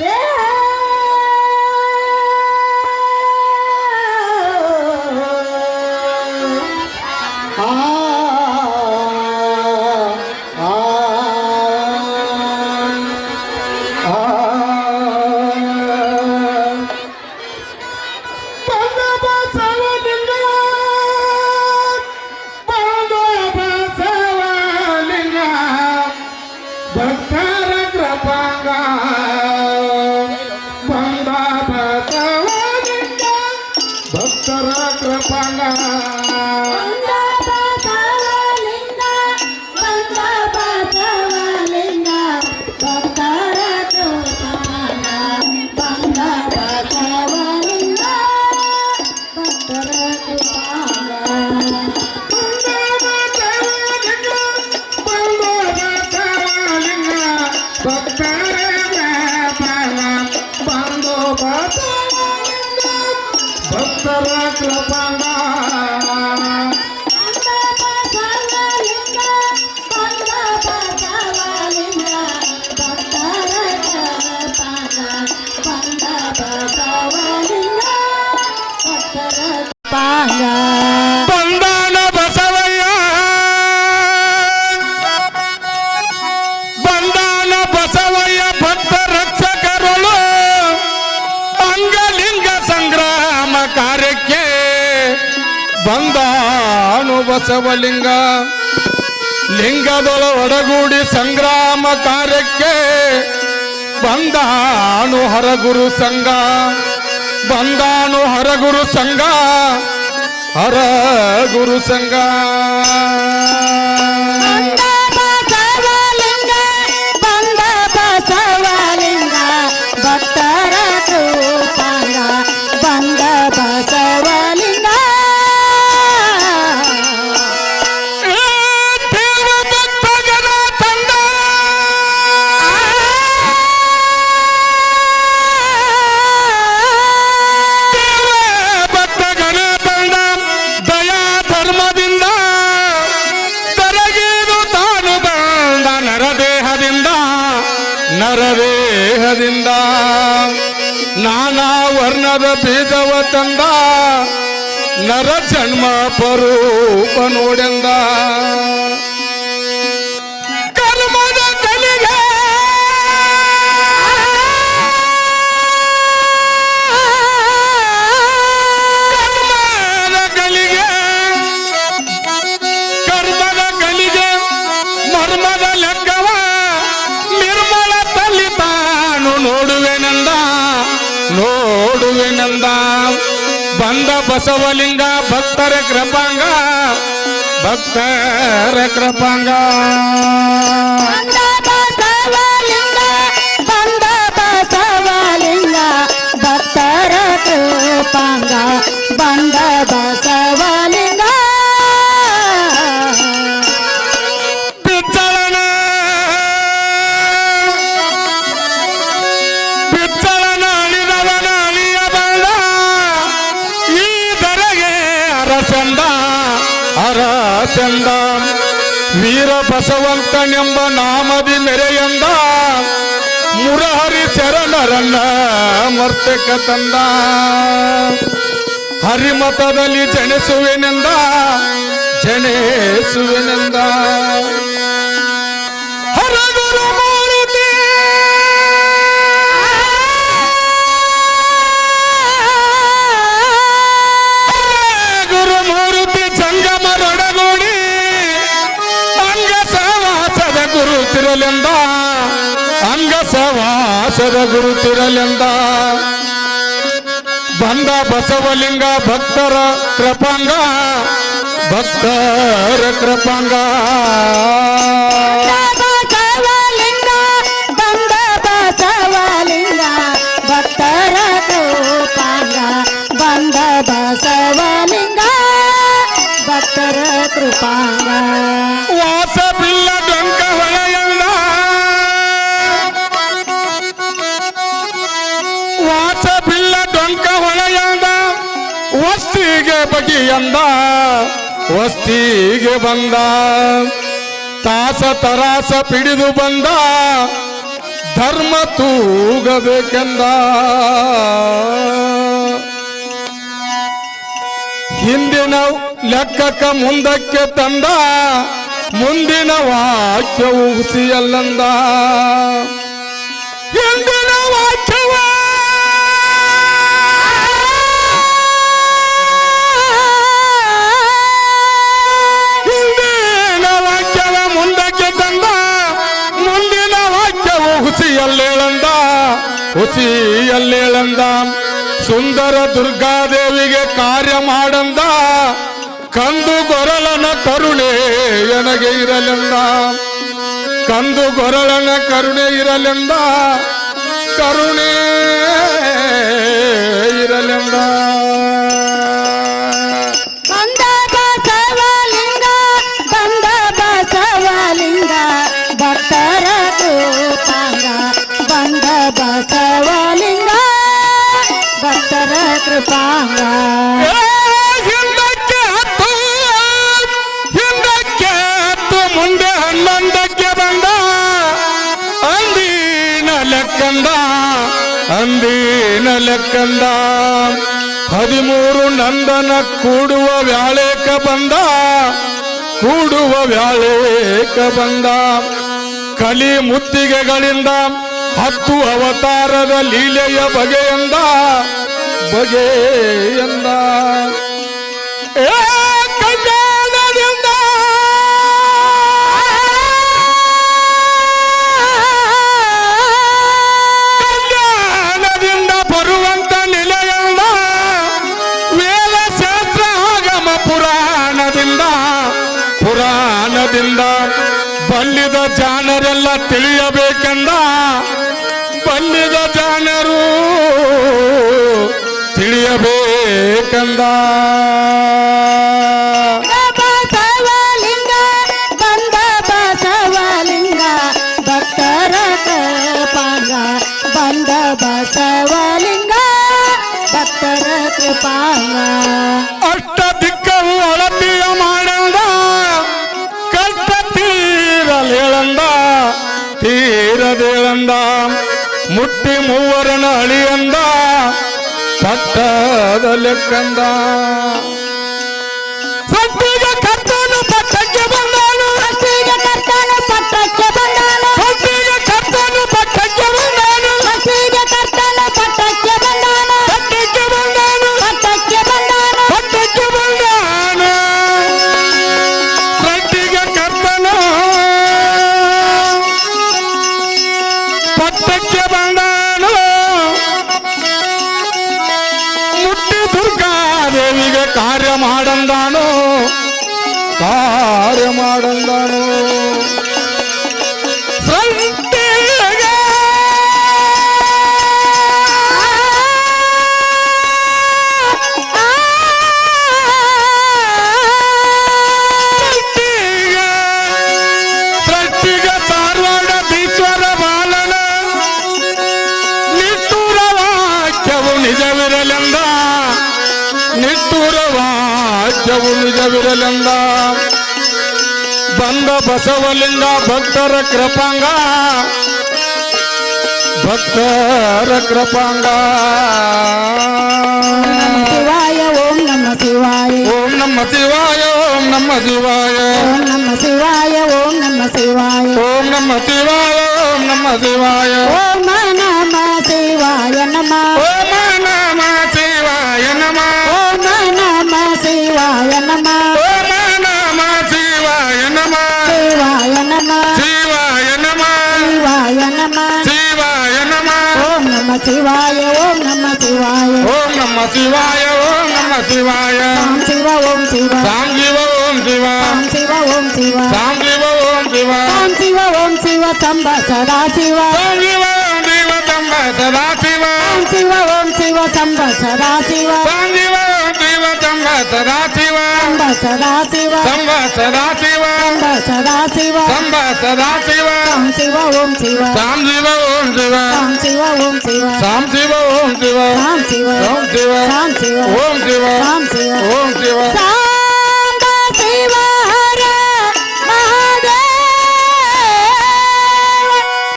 They ಕೃಪಾಂಗ ಬಂದಾನ ಬಸವಯ್ಯ. ಬಂದಾನ ಬಸವಯ್ಯ ಭಕ್ತ ರಕ್ಷಕರುಳು. ಅಂಗಲಿಂಗ ಸಂಗ್ರಾಮ ಕಾರ್ಯಕ್ಕೆ ಬಂದಾನು ಬಸವಲಿಂಗ. ಲಿಂಗದೊಳ ಒಡಗೂಡಿ ಸಂಗ್ರಾಮ ಕಾರ್ಯಕ್ಕೆ ಬಂದಾನು ಹರಗುರು ಸಂಘ ಬಂದಾನು ಹರಗುರು ಸಂಘ ಹರ ಗುರು ಸಂಘ. ನರದೇಹದಿಂದ ನಾನಾ ವರ್ಣದ ಬೀಜವ ತಂದ ನರ ಜನ್ಮ ಪರೂಪ ನೋಡೆಂದ. ಬಂದ ಬಸವಲಿಂಗ ಭಕ್ತರ ಕೃಪಾಂಗ ಭಕ್ತರ ಕೃಪಾಂಗ ಬಂದ ಬಸವಂತನೆಂಬ ನಾಮದಿ ಮೆರೆಯಂದ ಮುರಹರಿ ಶರಣರನ್ನ ಮರ್ತಕ ತಂದ. ಹರಿಮತದಲ್ಲಿ ಜನಿಸುವೆನೆಂದ ಜನಿಸುವೆನೆಂದ. ಸವಾಸದ ಗುರುತಿರಲೆಂದ ಬಂದ ಬಸವಲಿಂಗ ಭಕ್ತರ ಕೃಪಾಂಗ. ಭಕ್ತರ ಕೃಪಾಂಗ. ಬಗೆಯಂದ ವಸ್ತಿಗೆ ಬಂದ. ತಾಸ ತರಾಸ ಪಿಡಿದು ಬಂದ, ಧರ್ಮ ತೂಗಬೇಕೆಂದ. ಹಿಂದಿನ ಲೆಕ್ಕಕ್ಕ ಮುಂದಕ್ಕೆ ತಂದ, ಮುಂದಿನ ವಾಕ್ಯ ಹಿಂದಿನ ವಾಕ್ಯವ ಹುಸಿಯಲ್ಲೇಳಂದ ಸುಂದರ ದುರ್ಗಾದೇವಿಗೆ ಕಾರ್ಯ ಮಾಡಂದ ಕಂದು ಗೊರಳನ ಕರುಣೆ ನನಗೆ ಇರಲೆಂದ. ಕಂದು ಗೊರಳನ ಕರುಣೆ ಇರಲೆಂದ ಕರುಣೆ ಇರಲೆಂದ. ಲೆಕ್ಕಂದ ಅಂದಿನ ಲಕ್ಕಂದ ಹದಿಮೂರು ನಂದನ ಕೂಡುವ ವ್ಯಾಳೇಕ ಬಂದ, ಕೂಡುವ ವ್ಯಾಳೇಕ ಬಂದ. ಕಲಿ ಮುತ್ತಿಗೆಗಳಿಂದ, ಹತ್ತು ಅವತಾರದ ಲೀಲೆಯ ಬಗೆಯಂದ ಬಗೆಯಂದ. ಏ ಪುರಾಣದಿಂದ ಬಲ್ಲಿದ ಜಾಣರೆಲ್ಲ ತಿಳಿಯಬೇಕೆಂದ ಬಲ್ಲಿದ ಜಾಣರು ತಿಳಿಯಬೇಕೆಂದ. ತೀರದೇಳಂದ ಮುಟ್ಟಿ ಮೂವರನ ಅಳಿಯಂದ ಪಟ್ಟದ ಲೆಕ್ಕಂದ. ಸತ್ತಿಗೆ ದುರ್ಗಾದೇವಿಗೆ ಕಾರ್ಯ ವಾಕ್ಯವು ನಿಜವಿರಲೆಂದ ಬಂದ ಬಸವಲಿಂಗ ಭಕ್ತರ ಕೃಪಾಂಗ. ಭಕ್ತರ ಕೃಪಾಂಗ. ಶಿವಾಯ ಓಂ ನಮ್ಮ ಶಿವಾಯ. ಓಂ ನಮ್ಮ ಶಿವಾಯ ಓಂ ನಮ್ಮ ಶಿವಾಯ. ಓಂ ನಮ್ಮ ಶಿವಾಯ ಓಂ ನಮ್ಮ ಶಿವಾಯ. ಓಂ ನಮ್ಮ ಶಿವಾಯ ಓಂ ನಮ್ಮ ಶಿವಾಯ. ಓಂ சாம் சிவா ஓம் சிவா. சாம் சிவா ஓம் சிவா. சாம் சிவா ஓம் சிவா. சாம் சிவா ஓம் சிவா. சாம் சிவா ஓம் சிவா சம்பா சதா சிவா. சாம் சிவா ஓம் சிவா சம்பா சதா சிவா. சாம் சிவா ஓம் சிவா சம்பா சதா சிவா. சாம் சிவா ஓம் சிவா சம்பா சதா சதாசிவ சம்ப சதாசிவ சம்ப சதாசிவ சம்ப சதாசிவ சாம் சிவ ஓம் சிவ. சாம் சிவ ஓம் சிவ. சாம் சிவ ஓம் சிவ. சாம் சிவ ஓம் சிவ. சாம் சிவ. ஓம் சிவ. சாம் சிவ. ஓம் சிவ. சாம் சிவ. ஓம் சிவ.